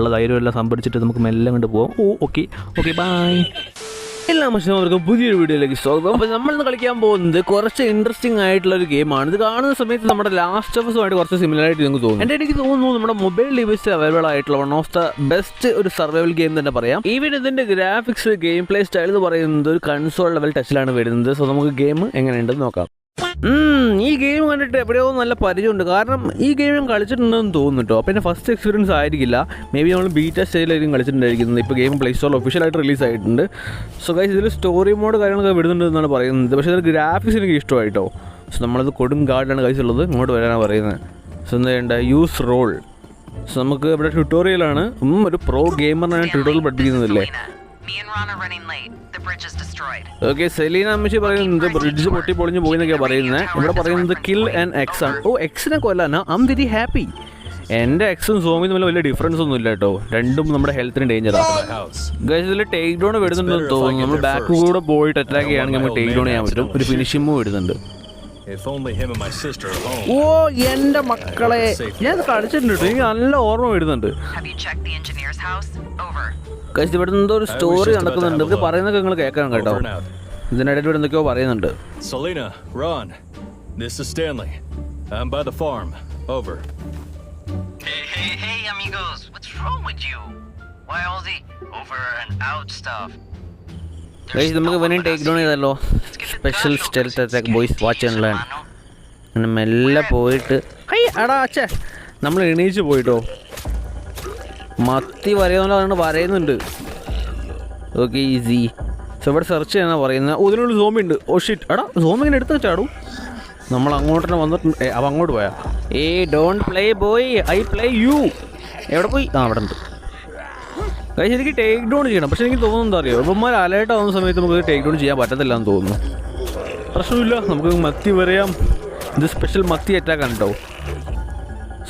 ഉള്ള ധൈര്യം എല്ലാം സംഭരിച്ചിട്ട് നമുക്ക് മെല്ലെ കൊണ്ട് പോകാം ഓ ഓക്കെ ഓക്കെ ബൈ എല്ലാ മനുഷ്യർക്കും പുതിയൊരു വീഡിയോയിലേക്ക് സ്വാഗതം. അപ്പോൾ നമ്മളിന്ന് കളിക്കാൻ പോകുന്നത് കുറച്ച് ഇൻട്രസ്റ്റിംഗ് ആയിട്ടുള്ള ഒരു ഗെയിമാണ് ഇത് കാണുന്ന സമയത്ത് നമ്മുടെ ലാസ്റ്റ് ഓഫ് ഓഫീസുമായിട്ട് കുറച്ച് സിമിലർ ആയിട്ട് നിങ്ങൾക്ക് തോന്നും. എന്റെ എനിക്ക് തോന്നുന്നു നമ്മുടെ മൊബൈൽ ഡിവൈസിൽ അവൈലബിൾ ആയിട്ടുള്ള വൺ ഓഫ് ദ ബെസ്റ്റ് ഒരു സർവൈവൽ ഗെയിം തന്നെ പറയാം. ഈവൻ ഇതിന്റെ ഗ്രാഫിക്സ് ഗെയിം പ്ലേ സ്റ്റൈൽ എന്ന് പറയുന്നത് ഒരു കൺസോൾ ലെവൽ ടച്ചിലാണ് വരുന്നത്. സോ നമുക്ക് ഗെയിം എങ്ങനെയുണ്ടെന്ന് നോക്കാം. ഈ ഗെയിം കണ്ടിട്ട് എവിടെയോ നല്ല പരിചയമുണ്ട്. കാരണം ഈ ഗെയിം ഞാൻ കളിച്ചിട്ടുണ്ടെന്ന് തോന്നുന്നു കേട്ടോ അപ്പം എന്റെ ഫസ്റ്റ് എക്സ്പീരിയൻസ് ആയിരിക്കില്ല. മേ ബി നമ്മൾ ബീറ്റ സ്റ്റൈലായിരിക്കും കളിച്ചിട്ടുണ്ടായിരിക്കുന്നത്. ഇപ്പോൾ ഗെയിം പ്ലേ സ്റ്റോറിൽ ഒഫീഷ്യലായിട്ട് റിലീസ് ആയിട്ടുണ്ട്. സോ ഗൈസ് ഇതിൽ സ്റ്റോറി മോഡ് കാര്യങ്ങളൊക്കെ വിടുന്നുണ്ട് എന്നാണ് പറയുന്നത്. പക്ഷേ ഇതിൽ ഗ്രാഫിക്സ് എനിക്ക് ഇഷ്ടമായിട്ടോ. സോ നമ്മളത് കൊടും ഗാർഡിലാണ് കഴിച്ചുള്ളത് ഇങ്ങോട്ട് വരാനാണ് പറയുന്നത്. സോ എന്താ ചെയ്യേണ്ട? യൂസ് റോൾ സോ നമുക്ക് ഇവിടെ ട്യൂട്ടോറിയലാണ് ഒരു പ്രോ ഗെയിമറിനാണ് ട്യൂട്ടോറിയൽ പഠിപ്പിക്കുന്നില്ലേ Selena, me and Ron running late. The bridge is destroyed. Okay Selena അമ്മച്ചി പറയുന്നത് ബ്രിഡ്ജ് പൊട്ടി പൊളിഞ്ഞു പോയി എന്നൊക്കെയാണ് പറയുന്നത് ഇവിടെ പറയുന്നത് കിൽ ആൻഡ് എക്സ് ആണ്. ഓ എക്സിനെ കൊല്ലാനാ ഐ എം വെരി ഹാപ്പി എന്റെ എക്സും സോമിയും തമ്മിൽ വലിയ ഡിഫറൻസ് ഒന്നും ഇല്ല കേട്ടോ. രണ്ടും നമ്മുടെ ഹെൽത്തിന് ഡേഞ്ചറാണ് ആണ്. ഇതിൽ ടേക്ക് ഡൗൺ വരുന്നുണ്ടെന്ന് തോന്നുന്നു. നമ്മൾ ബാക്ക് കൂടെ പോയിട്ട് അറ്റാക്ക് ചെയ്യുകയാണെങ്കിൽ നമുക്ക് ടേക്ക് ഡൗൺ ചെയ്യാൻ പറ്റും. ഒരു ഫിനിഷിംഗും വരുന്നുണ്ട്. If only him and my sister are ഓ എന്റെ മക്കളെ ഞാൻ കളിച്ചിട്ടുണ്ട് എനിക്ക് നല്ല ഓർമ്മ വരുന്നുണ്ട് Have you checked the engineer's house? Over. Guys ഇവിടെ എന്തോ ഒരു സ്റ്റോറി നടക്കുന്നുണ്ട് ഇത് പറയുന്നതൊക്കെ നിങ്ങൾ കേൾക്കണം കേട്ടോ ഇതിനിടയിൽ ഇവിടെ എന്തൊക്കെയോ പറയുന്നുണ്ട് Selena, Ron, this is Stanley. I'm by the farm. Over. Hey, hey, hey, amigos. What's wrong with you? Why all the over and out stuff? നമുക്ക് ഇവനെയും ടേക്ക് ഡൗൺ ചെയ്തല്ലോ special stealth attack boys watch learn അങ്ങനെ മെല്ലെ പോയിട്ട് high എടാ അച്ഛേ. നമ്മൾ എണീച്ച് പോയിട്ടോ. മത്തി വരയുന്നതാണ് വരയുന്നുണ്ട് ഓക്കെ ഈസി സോ ഇവിടെ സെർച്ച് ചെയ്യാനാണ് പറയുന്നത്. ഓ ഇതിനുള്ളിൽ സോമി ഉണ്ട്. ഓ ഷിറ്റ് എടാ സോമി ഇങ്ങനെ എടുത്ത് ചാടും നമ്മൾ അങ്ങോട്ട് തന്നെ വന്നിട്ടുണ്ട് അവ അങ്ങോട്ട് പോയാ. ഏ don't play boy I play you എവിടെ പോയി? ആ അവിടെ ഉണ്ട്. കഴിച്ച് എനിക്ക് ടേക്ക് ഡൗൺ ചെയ്യണം. പക്ഷെ എനിക്ക് തോന്നുന്നു എന്താ അറിയോ? ഇവന്മാർ അലേർട്ട് ആവുന്ന സമയത്ത് നമുക്ക് ടേക്ക് ഡൗൺ ചെയ്യാൻ പറ്റത്തില്ല എന്ന് തോന്നുന്നു. പ്രശ്നമില്ല. നമുക്ക് മത്തി പറയാം ഇത് സ്പെഷ്യൽ മത്തി അറ്റാക്ക് ആണ് കേട്ടോ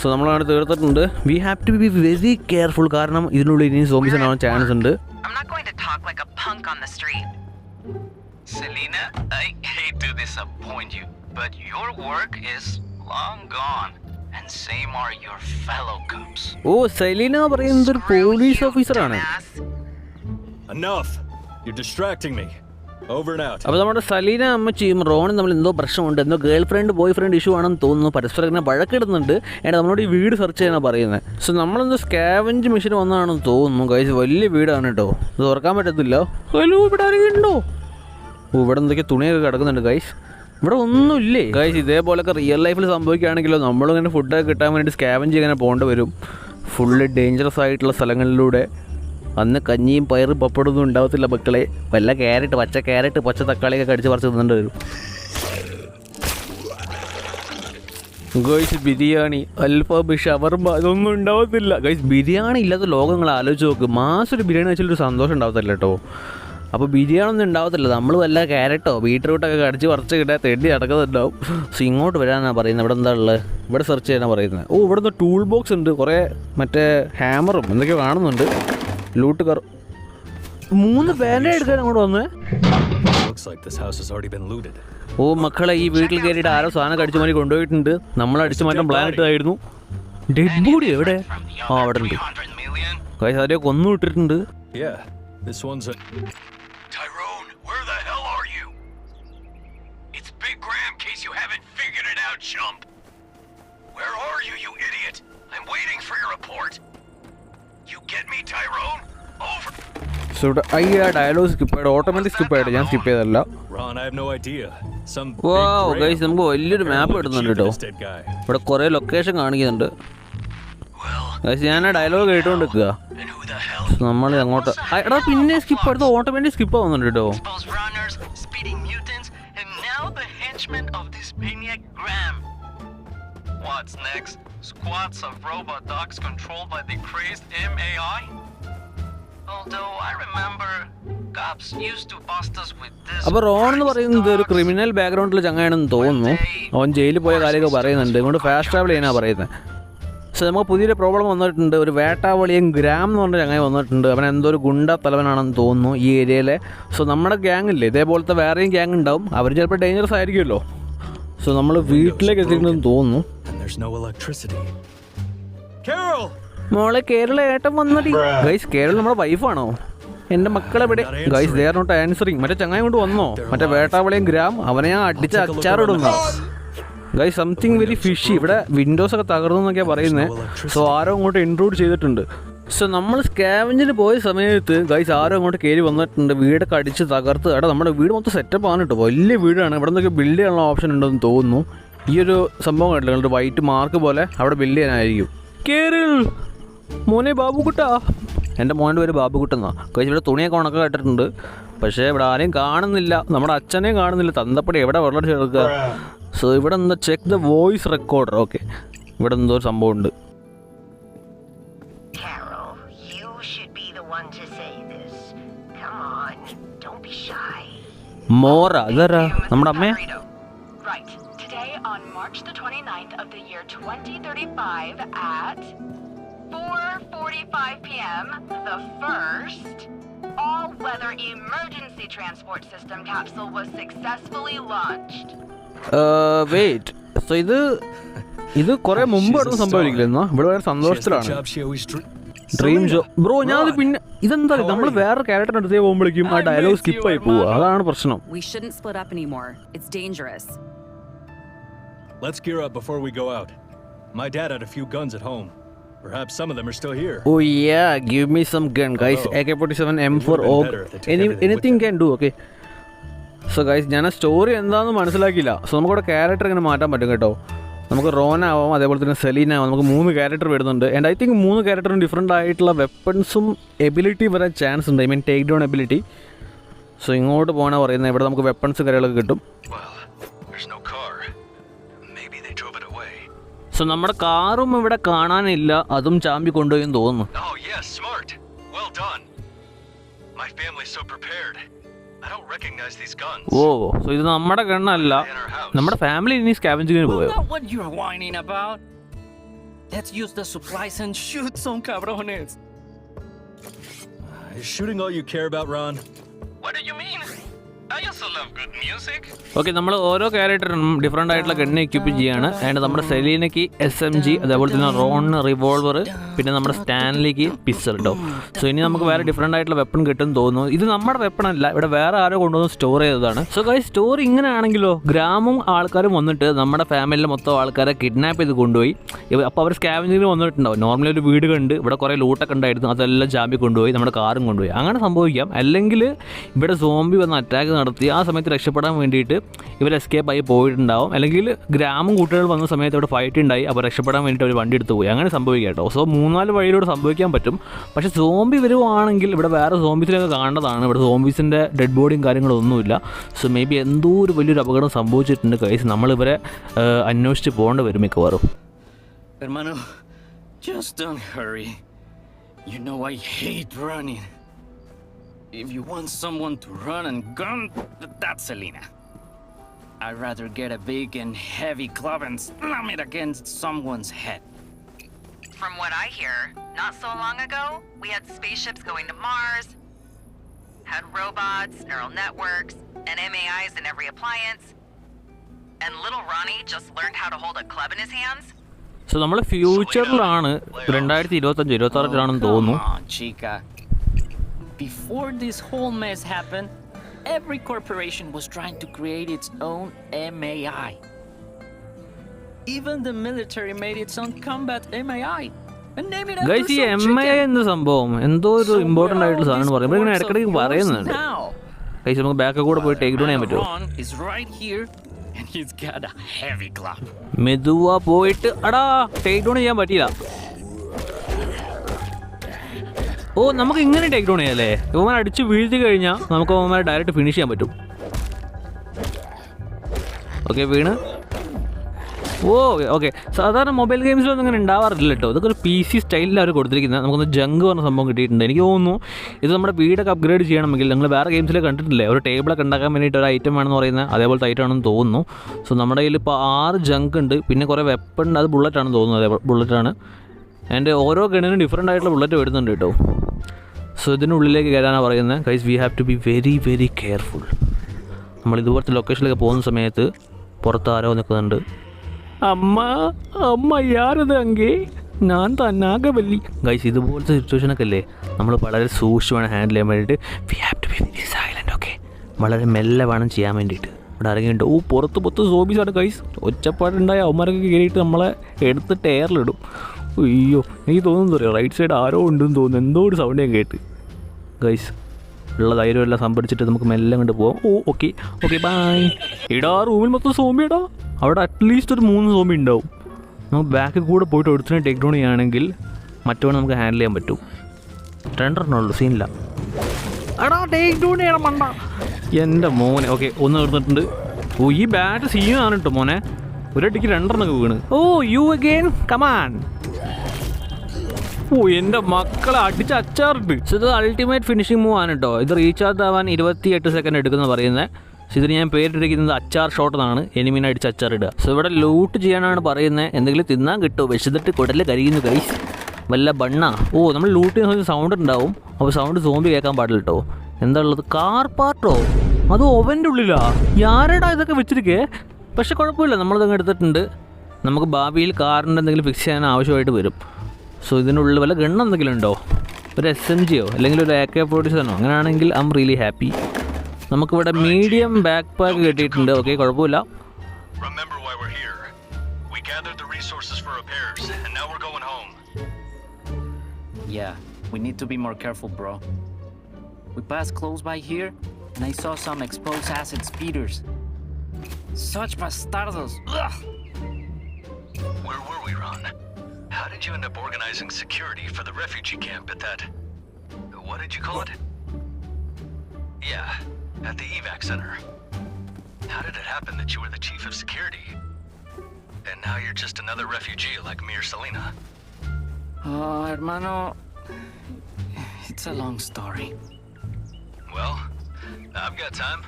സോ നമ്മളാണ് തീർത്തിട്ടുണ്ട്. We have to be very careful കാരണം ഇതിനുള്ളിൽ ഇനി സോംബീസ് ആവാൻ ചാൻസ് ഉണ്ട്. Selena, I hate to disappoint you, but your work is long gone. And same are your fellow cops. ഓ സെലീന പറയുന്നത് ഒരു പോലീസ് ഓഫീസറാണ് അപ്പൊ Enough! You're distracting me. Over and out. അപ്പോൾ നമ്മുടെ സലീന അമ്മച്ചിയും റോണും തമ്മിൽ എന്തോ പ്രശ്നമുണ്ട് എന്തോ girlfriend boyfriend issue ആണെന്ന് തോന്നുന്നു. പരസ്പരം ഇങ്ങനെ വഴക്കിടുന്നുണ്ട്. ഏട്ടാ നമ്മളോട് ഈ വീട് സെർച്ച് ചെയ്യാനാണ് പറയുന്നത് സോ നമ്മളെന്തോ സ്കാവഞ്ച് മെഷീൻ വന്നതാണെന്ന് തോന്നുന്നു. കഴിച്ച് വലിയ വീടാണ് കേട്ടോ. ഇത് തുറക്കാൻ പറ്റത്തില്ല. ഹലോ ഇവിടെ ആരെങ്കിലും ഉണ്ടോ? ഓ ഇവിടെ എന്തൊക്കെ തുണിയൊക്കെ കിടക്കുന്നുണ്ട് ഗൈസ് ഇവിടെ ഒന്നുമില്ലേ? കഴിച്ച് ഇതേപോലൊക്കെ റിയൽ ലൈഫിൽ സംഭവിക്കുകയാണെങ്കിലോ നമ്മളിങ്ങനെ ഫുഡൊക്കെ കിട്ടാൻ വേണ്ടി സ്കാവഞ്ച് ചെയ്യാൻ പോകേണ്ടി വരും. ഫുള്ള് ഡേഞ്ചറസ് ആയിട്ടുള്ള സ്ഥലങ്ങളിലൂടെ. അന്ന് കഞ്ഞിയും പയറും പപ്പടൊന്നും ഉണ്ടാവത്തില്ല മക്കളെ. വല്ല ക്യാരറ്റ് പച്ച ക്യാരറ്റ് പച്ച തക്കാളിയൊക്കെ കടിച്ച് പറിച്ച് തിന്നേണ്ടി വരും. ഗൈസ് ബിരിയാണി അൽഫാം ഷവർമ ഇതൊന്നും ഉണ്ടാവത്തില്ല. ഗൈസ് ബിരിയാണി ഇല്ലാത്ത ലോകങ്ങൾ ആലോചിച്ച് നോക്ക്. മാസം ഒരു ബിരിയാണി വെച്ചാൽ ഒരു സന്തോഷം ഉണ്ടാവത്തില്ല കേട്ടോ. അപ്പോൾ ബിരിയാണി ഒന്നും ഉണ്ടാവത്തില്ല. നമ്മൾ വല്ല ക്യാരറ്റോ ബീട്രൂട്ടൊക്കെ കടിച്ച് കുറച്ച് കിട്ടാൻ തെണ്ടി നടക്കുന്നുണ്ടാവും. സോ ഇങ്ങോട്ട് വരാനാണ് പറയുന്നത് ഇവിടെ എന്താ ഉള്ളത് ഇവിടെ സെർച്ച് ചെയ്യാനാണ് പറയുന്നത് ഓ ഇവിടെ നിന്ന് ടൂൾ ബോക്സ് ഉണ്ട്. കുറേ മറ്റേ ഹാമറും എന്തൊക്കെയോ കാണുന്നുണ്ട്. ലൂട്ട് കർ മൂന്ന് ബാൻഡേജ് എടുക്കാൻ അങ്ങോട്ട് വന്നേ. ഓ മക്കളെ ഈ വീട്ടിൽ കയറിയിട്ട് ആരോ സാധനം കടിച്ചു മാറ്റി കൊണ്ടുപോയിട്ടുണ്ട്. നമ്മൾ അടിച്ചു മാറ്റാൻ പ്ലാൻ ഇട്ടതായിരുന്നു. ഡെഡ് ബോഡി എവിടെ? ആ അവിടെ ഉണ്ട്. 300 million? കൈസ് ആരെയോ കൊന്നു വിട്ടിട്ടുണ്ട്. Chump. Where are you, you idiot? I'm waiting for your report. You get me, Tyrone? Over. ഇവിടെ അയ്യ ഡയലോഗ് സ്കിപ്പ് ആയിട്ട് ഓട്ടോമാറ്റിക് സ്കിപ്പ് ആയിട്ട് ഞാൻ സ്കിപ്പ് ചെയ്തല്ല Ron, I have no idea. Some. big wow Graham guys നമുക്ക് വലിയൊരു മാപ്പ് ഇടുന്നുണ്ട് കേട്ടോ this dead guy. ഇവിടെ കുറേ ലൊക്കേഷൻ കാണിക്കുന്നുണ്ട് Well, ഗൈസ് ഞാൻ ആ ഡയലോഗ് കേട്ടുകൊണ്ട് നിൽക്കുക and who the hell? നമ്മൾ അങ്ങോട്ട് എടാ പിന്നെ സ്കിപ്പ് എടുത്ത് ഓട്ടോമാറ്റിക് സ്കിപ്പ് ആവുന്നുണ്ട് കേട്ടോ What's next? Squads of robot dogs controlled by the crazed MAI? Although I remember cops used to bust us with this. അപ്പോൾ റോൺ എന്ന് പറയുന്നത് ഒരു ക്രിമിനൽ ബാക്ക്ഗ്രൗണ്ടിൽ ചങ്ങാണെന്ന് തോന്നുന്നു. അവൻ ജയിലിൽ പോയ കാര്യമൊക്കെ പറയുന്നുണ്ട്. ഇങ്ങോട്ട് ഫാസ്റ്റ് ട്രാവൽ ചെയ്യാനാ പറയുന്നത് പക്ഷെ നമുക്ക് പുതിയൊരു പ്രോബ്ലം വന്നിട്ടുണ്ട്. ഒരു വേട്ടാവളിയും ഗ്രാം എന്ന് പറഞ്ഞ ചങ്ങായി വന്നിട്ടുണ്ട്. അവൻ എന്തോ ഒരു ഗുണ്ട തലവനാണെന്ന് തോന്നുന്നു ഈ ഏരിയയിലെ. സോ നമ്മുടെ ഗ്യാങ് ഇല്ലേ? ഇതേപോലത്തെ വേറെയും ഗ്യാങ് ഉണ്ടാവും. അവർ ചിലപ്പോൾ ഡേഞ്ചറസ് ആയിരിക്കുമല്ലോ. സോ നമ്മൾ വീട്ടിലേക്ക് എത്തിയിട്ടുണ്ടെന്ന് തോന്നുന്നു. There's no electricity. Carol! മോളെ കേരള ഏട്ടൻ വന്നടി. ഗൈസ് കേരള നമ്മുടെ വൈഫാണോ എന്റെ മക്കളെവിടെ guys they are not answering മറ്റേ ചങ്ങായി കൊണ്ട് വന്നോ? മറ്റേ വേട്ടാവളിയും ഗ്രാം അവനെ ഞാൻ അടിച്ച അച്ചാറിടുന്നു ഗൈസ് സംതിങ് വെരി ഫിഷി ഇവിടെ വിൻഡോസ് ഒക്കെ തകർന്നു എന്നൊക്കെയാണ് പറയുന്നത് സോ ആരോ അങ്ങോട്ട് ഇൻട്രൂഡ് ചെയ്തിട്ടുണ്ട്. സോ നമ്മൾ സ്കാവഞ്ചിന് പോയ സമയത്ത് ഗൈസ് ആരോ അങ്ങോട്ട് കയറി വന്നിട്ടുണ്ട്. വീടൊക്കെ അടിച്ച് തകർത്ത്. എടാ നമ്മുടെ വീട് മൊത്തം സെറ്റപ്പ് ആണ് കേട്ടോ വലിയ വീടാണ്. ഇവിടെ നിന്നൊക്കെ ബിൽഡ് ചെയ്യാനുള്ള ഓപ്ഷൻ ഉണ്ടെന്ന് തോന്നുന്നു. ഈ ഒരു സംഭവം കണ്ടില്ല വൈറ്റ് മാർക്ക് പോലെ അവിടെ ബിൽഡ് ചെയ്യാനായിരിക്കും. കേറിൽ. മോനെ ബാബുക്കുട്ടാ. എന്റെ മോന്റെ പേര് ബാബുക്കുട്ടെന്നാ. കഴിച്ച് ഇവിടെ തുണിയൊക്കെ ഉണക്കം കേട്ടിട്ടുണ്ട് പക്ഷേ ഇവിടെ ആരെയും കാണുന്നില്ല. നമ്മുടെ അച്ഛനെയും കാണുന്നില്ല. തന്തപ്പടി എവിടെ വെള്ളം ചേർക്കുക സോ ഇവിടെ എന്താ check the voice recorder okay ഇവിടെ എന്തോ ഒരു സംഭവം ഉണ്ട്. മോറ അതാരാ നമ്മുടെ be 2035 at 4:45 p.m., the first all-weather emergency transport system capsule was successfully launched. Uh, wait. So ഇത് ഇത് കുറെ മുമ്പ് നടന്ന സംഭവിക്കില്ലെന്നോ ഇവിടെ വളരെ സന്തോഷത്തിലാണ്. ഡ്രീം ജോ ബ്രോ ഞാൻ പിന്നെ ഇതെന്താ നമ്മൾ വേറെ ക്യാരക്ടറിന്റെ അടുത്തേ പോകുമ്പോഴേക്കും ആ ഡയലോഗ് സ്കിപ്പ് ആയി പോവുക അതാണ് പ്രശ്നം We shouldn't split up anymore. It's dangerous. Let's gear up before we go out. My dad had a few guns at home. Perhaps some of them are still here. Oh yeah, give me some gun, guys. AK-47 M4 it OG. better if they took Any, anything can do, okay. So guys ഞാൻ ആ story എന്താണെന്ന് മനസ്സിലാക്കിയില്ല so നമുക്കിവിടെ character ഇങ്ങനെ മാറ്റാൻ പറ്റും കേട്ടോ നമുക്ക് റോൻ ആവാം അതേപോലെ തന്നെ സെലീൻ ആവാം നമുക്ക് മൂന്ന് ക്യാരക്ടർ വരുന്നുണ്ട് ആൻഡ് ഐ തിങ്ക് മൂന്ന് ക്യാരക്ടറും ഡിഫറെന്റ് ആയിട്ടുള്ള വെപ്പൺസും എബിലിറ്റി വരാൻ ചാൻസ് ഉണ്ട് I mean take down ability so ഇങ്ങോട്ട് പോകണ പറയുന്നത് ഇവിടെ നമുക്ക് വെപ്പൺസ് കാര്യങ്ങളൊക്കെ കിട്ടും സോ നമ്മുടെ കാറും ഇവിടെ കാണാനില്ല അതും ചാമ്പി കൊണ്ടുപോയി എന്ന് തോന്നുന്നു Oh. ഓ സോ ഇത് നമ്മുടെ ഗണ്ണല്ല. നമ്മുടെ ഫാമിലി ഇനി സ്കാവഞ്ചിങ്ങിന് പോയോ. Let's use the supplies and shoot some cabrones. Is shooting all you care about, Ron? What do you mean? Okay നമ്മൾ ഓരോ ക്യാരക്ടറിനും ഡിഫറെന്റ് ആയിട്ടുള്ള ഗണ്ണ് എക്യൂപ്പ് ചെയ്യാണ്. ആൻഡ് നമ്മുടെ സെലീനയ്ക്ക് എസ് എം ജി അതേപോലെ തന്നെ റോണിന് റിവോൾവർ പിന്നെ നമ്മുടെ സ്റ്റാൻലിക്ക് പിസ്സൽ കേട്ടോ സോ ഇനി നമുക്ക് വേറെ ഡിഫറെന്റ് ആയിട്ടുള്ള വെപ്പൺ കിട്ടും തോന്നുന്നു. ഇത് നമ്മുടെ വെപ്പൺ അല്ല ഇവിടെ വേറെ ആരോ കൊണ്ടുവന്ന് സ്റ്റോർ ചെയ്തതാണ്. സോ ഈ സ്റ്റോറി ഇങ്ങനെ ആണെങ്കിലോ ഗ്രാമവും ആൾക്കാരും വന്നിട്ട് നമ്മുടെ ഫാമിലിയിലെ മൊത്തം ആൾക്കാരെ കിഡ്നാപ്പ് ചെയ്ത് കൊണ്ടുപോയി. അപ്പോൾ അവർ സ്കാവഞ്ചിങ്ങിന് വന്നിട്ടുണ്ടാവും. നോർമലി ഒരു വീട് കണ്ട് ഇവിടെ കുറേ ലൂട്ടൊക്കെ ഉണ്ടായിരുന്നു. അതെല്ലാം ജാമ്പി കൊണ്ടുപോയി നമ്മുടെ കാറും കൊണ്ടുപോയി. അങ്ങനെ സംഭവിക്കാം. അല്ലെങ്കിൽ ഇവിടെ സോംബി വന്ന് അറ്റാക്ക് നടത്തി ആ സമയത്ത് രക്ഷപ്പെടാൻ വേണ്ടിയിട്ട് ഇവർ എസ്കേപ്പ് ആയി പോയിട്ടുണ്ടാവും. അല്ലെങ്കിൽ ഗ്രാമം കൂട്ടുകൾ വന്ന സമയത്ത് അവിടെ ഫൈറ്റ് ഉണ്ടായി. അപ്പോൾ രക്ഷപ്പെടാൻ വേണ്ടിയിട്ട് അവർ വണ്ടി എടുത്ത് പോയി. അങ്ങനെ സംഭവിക്കാം കേട്ടോ. സോ മൂന്നാൽ വഴിയിലൂടെ സംഭവിക്കാൻ പറ്റും. പക്ഷേ സോംബി വരുവാണെങ്കിൽ ഇവിടെ വേറെ സോംബീസിനൊക്കെ കാണേണ്ടതാണ് ഇവിടെ സോംബീസിന്റെ ഡെഡ് ബോഡിയും കാര്യങ്ങളൊന്നുമില്ല സോ മേ ബി എന്തോ ഒരു വലിയൊരു അപകടം സംഭവിച്ചിട്ടുണ്ട് കൈസ് നമ്മളിവരെ അന്വേഷിച്ച് പോകേണ്ടി വരും മിക്കവാറും. Hermano, just don't hurry. You know I hate running. If you want someone to run and gun, th- that's Selena. I'd rather get a big and heavy club and slam it against someone's head. From what I hear, not so long ago, we had spaceships going to Mars, had robots, neural networks, and MAIs in every appliance. And little Ronnie just learned how to hold a club in his hands. So നമ്മൾ ഫ്യൂച്ചറിലാണ് രണ്ടായിരത്തി ഇരുപത്തഞ്ച് ഇരുപത്തി ആറിലാണെന്ന് തോന്നുന്നു Come on, chica. Before this whole mess happened, every corporation was trying to create its own MAI. Even the military made its own combat MAI. Guys ഈ M I. എന്ത് സംഭവം എന്തോ ഒരു ഇമ്പോർട്ടന്റ് ആയിട്ടുള്ള സാധനം പറയും ഇങ്ങനെ hordes of ഇടയ്ക്കിടയ്ക്ക് പറയുന്നുണ്ട്? ഗൈസ് നമുക്ക് ബാക്ക് കൂടെ പോയി ടേക്ക് ഡൗൺ ചെയ്യാൻ പറ്റുമോ. മെതുവാ പോയിട്ട് അടാ ടേക്ക് ഡൗൺ ചെയ്യാൻ പറ്റിയില്ല ഓ നമുക്ക് ഇങ്ങനെ ടേക്ക് ഡൗൺ ചെയ്യാം അല്ലേ? ഇവന്മാർ അടിച്ച് വീഴ്ത്തി കഴിഞ്ഞാൽ നമുക്ക് അവന്മാരെ ഡയറക്റ്റ് ഫിനിഷ് ചെയ്യാൻ പറ്റും. ഓക്കെ വീണ്. ഓ ഓക്കെ സാധാരണ മൊബൈൽ ഗെയിംസിലൊന്നും ഇങ്ങനെ ഉണ്ടാവാറില്ല കേട്ടോ. ഇതൊക്കെ ഒരു പി സി സ്റ്റൈലിലാണ് അവർ കൊടുത്തിരിക്കുന്നത്. നമുക്കൊന്ന് ജങ്ക് പറഞ്ഞ സംഭവം കിട്ടിയിട്ടുണ്ട്. എനിക്ക് തോന്നുന്നു ഇത് നമ്മുടെ വീടൊക്കെ അപ്ഗ്രേഡ് ചെയ്യണമെങ്കിൽ നിങ്ങൾ വേറെ ഗെയിംസിൽ കണ്ടിട്ടില്ലേ? ഒരു ടേബിളൊക്കെ ഉണ്ടാക്കാൻ വേണ്ടിയിട്ട് ഒരു ഐറ്റം വേണമെന്ന് പറയുന്നത് അതേപോലത്തെ ഐറ്റം ആണെന്ന് തോന്നുന്നു. സോ നമ്മുടെ കയ്യിൽ ഇപ്പോൾ ആറ് ജങ്ക് ഉണ്ട്. പിന്നെ കുറേ വെപ്പൺ ഉണ്ട്. അത് ബുള്ളറ്റ് ആണെന്ന് തോന്നുന്നു. അതേ ബുള്ളറ്റാണ് എന്റെ ഓരോ ഗണ്ണിനും ഡിഫറെന്റ് ആയിട്ടുള്ള ബുള്ളറ്റ് വരുന്നുണ്ട് കേട്ടോ. സോ ഇതിനുള്ളിലേക്ക് കയറാനാണ് പറയുന്നത് guys we have to be very very careful നമ്മൾ ഇതുപോലത്തെ ലൊക്കേഷനിലേക്ക് പോകുന്ന സമയത്ത് പുറത്ത് ആരോ നിൽക്കുന്നുണ്ട്. അമ്മ അമ്മ യാരത് അങ്ങേ? ഞാൻ തന്നാകവല്ലി. ഗൈസ് ഇതുപോലത്തെ സിറ്റുവേഷനൊക്കെ അല്ലേ നമ്മൾ വളരെ സൂക്ഷിച്ച് ഹാൻഡിൽ ചെയ്യാൻ വേണ്ടിയിട്ട് we have to be very silent okay വളരെ മെല്ലെ വേണം ചെയ്യാൻ വേണ്ടിയിട്ട്. ഇവിടെ ഇറങ്ങിയിട്ട് ഓ പുറത്ത് പുറത്ത് സോബീസാണ് ഗൈസ് ഒച്ചപ്പാടുണ്ടായ അവന്മാരൊക്കെ കയറിയിട്ട് നമ്മളെ എടുത്തിട്ട് എയറിലിടും അയ്യോ എനിക്ക് തോന്നുന്നു അറിയാം റൈറ്റ് സൈഡ് ആരോ ഉണ്ടെന്ന് തോന്നുന്നു. എന്തോ ഒരു സൗണ്ട് ഞാൻ കേട്ട്. ഗൈസ് ഉള്ള ധൈര്യം എല്ലാം സംഭരിച്ചിട്ട് നമുക്ക് മെല്ലെ കണ്ട് പോവാം. ഓ ഓക്കെ ഓക്കെ ബായ് ഇടാ റൂമിൽ മൊത്തം സോംബി ഇടാ അവിടെ അറ്റ്ലീസ്റ്റ് ഒരു മൂന്ന് സോമി ഉണ്ടാവും. നമുക്ക് ബാക്കിൽ കൂടെ പോയിട്ട് ഒരുത്തിനെ ടേക്ക് ഡൗൺ ചെയ്യുകയാണെങ്കിൽ മറ്റവനെ നമുക്ക് ഹാൻഡിൽ ചെയ്യാൻ പറ്റും. രണ്ടെണ്ണം ഉള്ളൂ സീനില്ല എടാ ടേക്ക് ഡൗൺ ചെയ്യണം മണ്ട. എന്റെ മോനെ ഓക്കെ ഒന്ന് നിർന്നിട്ടുണ്ട്. ഓ ഈ ബാറ്റ് സീനാണ് കേട്ടോ മോനെ. ഒരടിക്ക് രണ്ടെണ്ണൊക്കെ വീണ്. ഓ യു അഗെയിൻ കമാൻ ഓ എന്റെ മക്കളെ അടിച്ച് അച്ചാറുണ്ട് ഇത് അൾട്ടിമേറ്റ് ഫിനിഷിംഗ് മൂവ് ആണ് കേട്ടോ ഇത് റീചാർജ് ആവാൻ ഇരുപത്തിയെട്ട് സെക്കൻഡ് എടുക്കുന്ന പറയുന്നത് സോ ഇതിന് ഞാൻ പേരിട്ടിരിക്കുന്നത് അച്ചാർ ഷോട്ട് എന്നാണ്. എനിമീനെ അടിച്ച് അച്ചാർ ഇടുക. സോ ഇവിടെ ലൂട്ട് ചെയ്യാനാണ് പറയുന്നത് എന്തെങ്കിലും തിന്നാൻ കിട്ടുമോ? വിശന്നിട്ട് കുടൽ കരിയുന്നു കൈസ് വല്ല ബണ്ണ. ഓ നമ്മൾ ലൂട്ട് ചെയ്യുന്ന സമയത്ത് സൗണ്ട് ഉണ്ടാവും. അപ്പോൾ സൗണ്ട് സോമ്പി കേൾക്കാൻ പാടില്ല കേട്ടോ എന്താ ഉള്ളത്? കാർ പാർട്ടോ അത് ഓവന്റെ ഉള്ളിലാ? ആരടാ ഇതൊക്കെ വെച്ചിരിക്കേ? പക്ഷെ കുഴപ്പമില്ല നമ്മളിതങ്ങ് എടുത്തിട്ടുണ്ട്. നമുക്ക് ഭാവിയിൽ കാറിന്റെ എന്തെങ്കിലും ഫിക്സ് ചെയ്യാൻ ആവശ്യമായിട്ട് വരും. സോ ഇതിനുള്ളിൽ വല്ല ഗണ്ണ് എന്തെങ്കിലും ഉണ്ടോ? ഒരു എസ് എം ജിയോ അല്ലെങ്കിൽ ഒരു എ കെ ഫോർട്ടി സെവനോ അങ്ങനെയാണെങ്കിൽ ഐ എം റിയലി ഹാപ്പി നമുക്കിവിടെ മീഡിയം ബാക്ക് പാക്ക് കിട്ടിയിട്ടുണ്ട്. ഓക്കെ കുഴപ്പമില്ല. We. Yeah, we need to be more careful, bro. We passed close by here, and I saw some exposed acid speeders. Such bastardos! Ugh! Where were we, Ron? How did you end up organizing security for the refugee camp at that. What did you call it? Yeah, at the evac center. How did it happen that you were the chief of security? And now you're just another refugee like me or Selena. Oh, ah, hermano. It's a long story. Well, I've got time.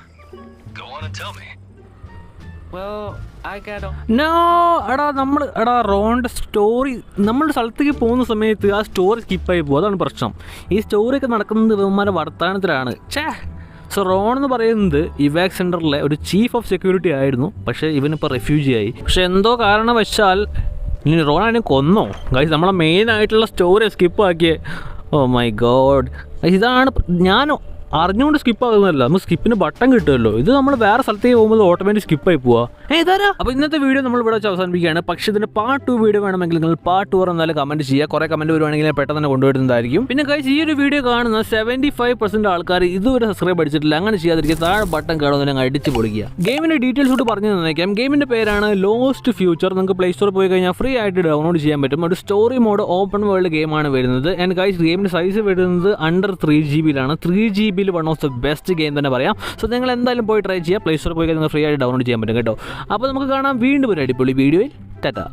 Go on and tell me. എടാ നമ്മൾ എടാ റോണിന്റെ story നമ്മുടെ സ്ഥലത്തേക്ക് പോകുന്ന സമയത്ത് ആ story സ്കിപ്പായി പോകും അതാണ് പ്രശ്നം. ഈ സ്റ്റോറിയൊക്കെ നടക്കുന്നത് ഇവന്മാരുടെ വർത്തമാനത്തിലാണ് ചേ സോ റോൺ എന്ന് പറയുന്നത് ഇവാക് സെന്ററിലെ ഒരു ചീഫ് ഓഫ് സെക്യൂരിറ്റി ആയിരുന്നു. പക്ഷേ ഇവനിപ്പോൾ റെഫ്യൂജി ആയി. പക്ഷെ എന്തോ കാരണവശാൽ ഇനി റോൺ അതിനെ കൊന്നോ? ഗൈസ് നമ്മളെ മെയിൻ ആയിട്ടുള്ള സ്റ്റോറി സ്കിപ്പാക്കിയേ ഓ മൈ ഗോഡ് ഇതാണ് ഞാൻ അറിഞ്ഞുകൊണ്ട് സ്കിപ്പ് ആകുന്നതല്ല. നമ്മൾ സ്കിപ്പിന് ബട്ടൺ കിട്ടുമല്ലോ. ഇത് നമ്മൾ വേറെ സ്ഥലത്തേക്ക് പോകുമ്പോൾ ഓട്ടോമാറ്റിക് സ്കിപ്പായി പോവാ. ഏ അപ്പൊ അപ്പോൾ ഇന്നത്തെ വീഡിയോ നമ്മൾ ഇവിടെ വെച്ച് അവസാനിപ്പിക്കുകയാണ്. പക്ഷേ ഇതിന് പാർട്ട് ടു വീഡിയോ വേണമെങ്കിൽ നിങ്ങൾ പാർട്ട് ടു എന്നാലും കമന്റ് ചെയ്യുക. കുറേ കമന്റ് വരുവാണെങ്കിൽ പെട്ടെന്ന് തന്നെ കൊണ്ടുവരുന്നതായിരിക്കും. പിന്നെ കഴിച്ച് ഈ ഒരു വീഡിയോ കാണുന്ന സെവന്റി ഫൈവ് പെർസെന്റ് ആൾക്കാർ ഇതുവരെ സബ്സ്ക്രൈബ് അടിച്ചിട്ടില്ല. അങ്ങനെ ചെയ്യാതിരിക്കുക. താഴെ ബട്ടൺ കാണുന്നതിനെ അങ്ങ് അടിച്ച് പൊളിക്കുക. ഗെയിമിന്റെ ഡീറ്റെയിൽസ് കൂടി പറഞ്ഞു തന്നേക്കാം. ഗെയിമിന്റെ പേരാണ് ലോസ്റ്റ് ഫ്യൂച്ചർ നിങ്ങൾക്ക് പ്ലേ സ്റ്റോറിൽ പോയി കഴിഞ്ഞാൽ ഫ്രീ ആയിട്ട് ഡൗൺലോഡ് ചെയ്യാൻ പറ്റും. ഒരു സ്റ്റോറി മോഡ് ഓപ്പൺ വേൾഡ് ഗെയിമാണ് വരുന്നത്. ആൻഡ് കഴിച്ച് ഗെയിമിന്റെ സൈസ് വരുന്നത് അണ്ടർ ത്രീ ജി ബിയിലാണ് ത്രീ ജി ബിയിൽ one of the best game തന്നെ പറയാം. സോ നിങ്ങൾ എന്തായാലും പോയി ട്രൈ ചെയ്യുക. പ്ലേ സ്റ്റോർ പോയി നിങ്ങൾ ഫ്രീ ആയിട്ട് ഡൗൺലോഡ് ചെയ്യാൻ പറ്റും കേട്ടോ. അപ്പോൾ നമുക്ക് കാണാം. വീണ്ടും ഒരു അടിപൊളി വീഡിയോയിൽ ടാറ്റ